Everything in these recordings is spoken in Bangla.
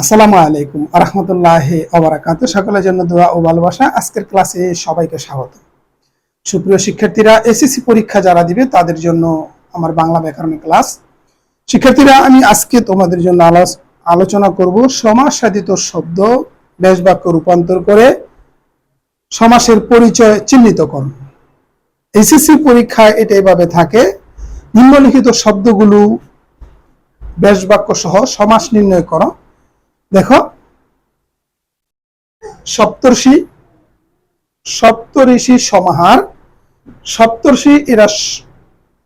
আসসালামু আলাইকুম আরহামতুল্লাহ আবরাকাত সকলের জন্য দোয়া ও ভালোবাসা। আজকের ক্লাসে সবাইকে স্বাগত। সুপ্রিয় শিক্ষার্থীরা, এসএসসি পরীক্ষা যারা দিবে, তাদের জন্য আমার বাংলা ব্যাকরণ ক্লাস। শিক্ষার্থীরা, আমি আজকে তোমাদের জন্য আলোচনা করব সমাজ সাধিত শব্দ বেশ বাক্য রূপান্তর করে সমাসের পরিচয় চিহ্নিত করুন এসএসসি পরীক্ষায় এটা এভাবে থাকে, নিম্নলিখিত শব্দগুলো বেশ বাক্য সহ সমাস নির্ণয় করো। দেখো। সপ্তর্ষি সপ্তঋষি সমাহার, সপ্তর্ষি এরা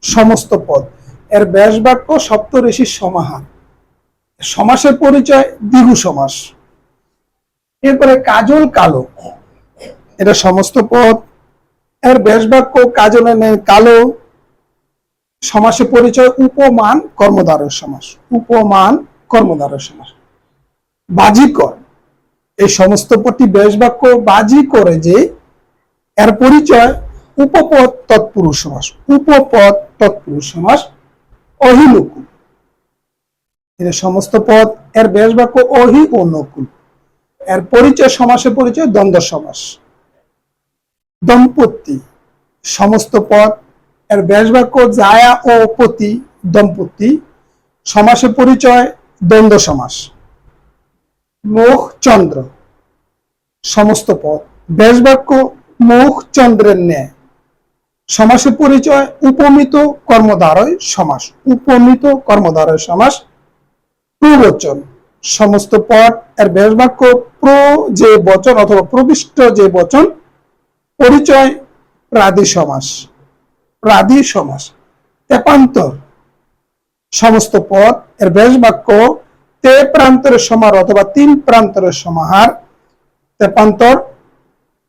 সমস্ত পদ। এর ব্যাস বাক্য সপ্তঋষি সমাহার। সমাসের পরিচয় দ্বিগু সমাস। এরপরে কাজল কালো। এটা সমস্ত পদ। এর ব্যাস বাক্য কাজল এনে কালো। সমাসের পরিচয় উপমান কর্মধারয় সমাস। উপমান কর্মধারয় সমাস। বাজিকর এই সমস্ত পদটি বেশ বাক্য বাজি করে যে এর পরিচয় উপপদ তৎপুরুষ সমাস, উপপদ তৎপুরুষ সমাস অহিনুকুল। এর সমস্ত পদ, এর বেশ বাক্য অহি ও নকুল এর পরিচয় সমাসের পরিচয় দ্বন্দ্ব সমাস। দম্পতি, সমস্ত পদ, এর বেশ বাক্য জায়া ও পতি, দম্পতি, সমাসের পরিচয় দ্বন্দ্ব সমাস। মুখ চন্দ্র সমস্ত পদ। বেশ বাক্য মুখ চন্দ্রের ন্যায়। সমাসের পরিচয় উপমিত কর্মধারয় সমাস। উপমিত কর্মধারয় সমাস প্রবচন। সমস্ত পদ এর বেশ বাক্য প্র যে বচন অথবা প্রবিষ্ট যে বচন, পরিচয় প্রাদি সমাস। প্রাদি সমাস। তেপান্তর সমস্ত পদ এর বেশ বাক্য তে প্রান্তরের সমার অথবা তিন প্রান্তরের সমাহার। তেপান্তর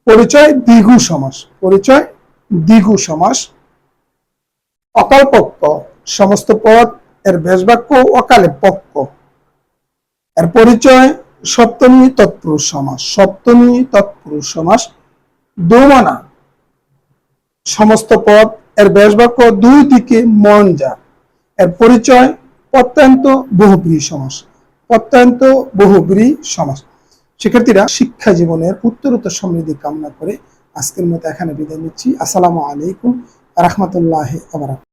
পরিচয় দ্বিগু সমাস, পরিচয় দ্বিগু সমাস। অকালপক্ষ সমস্ত পদ এর বেশ বাক্য অকালে পক্ষ এর পরিচয় সপ্তমী তৎপুরুষ সমাস, সপ্তমী তৎপুরুষ সমাস, দোমনা। সমস্ত পদ এর বেশ বাক্য দুই দিকে মন যা এর পরিচয় অত্যন্ত বহুব্রী সমাস। অত্যন্ত বহুব্রী সমাজ। শিক্ষার্থীরা শিক্ষা জীবনের উত্তরোত্তর সমৃদ্ধি কামনা করে আজকের মতো এখানে বিদায় নিচ্ছি। আসসালামু আলাইকুম রহমতুল্লাহ আবরাক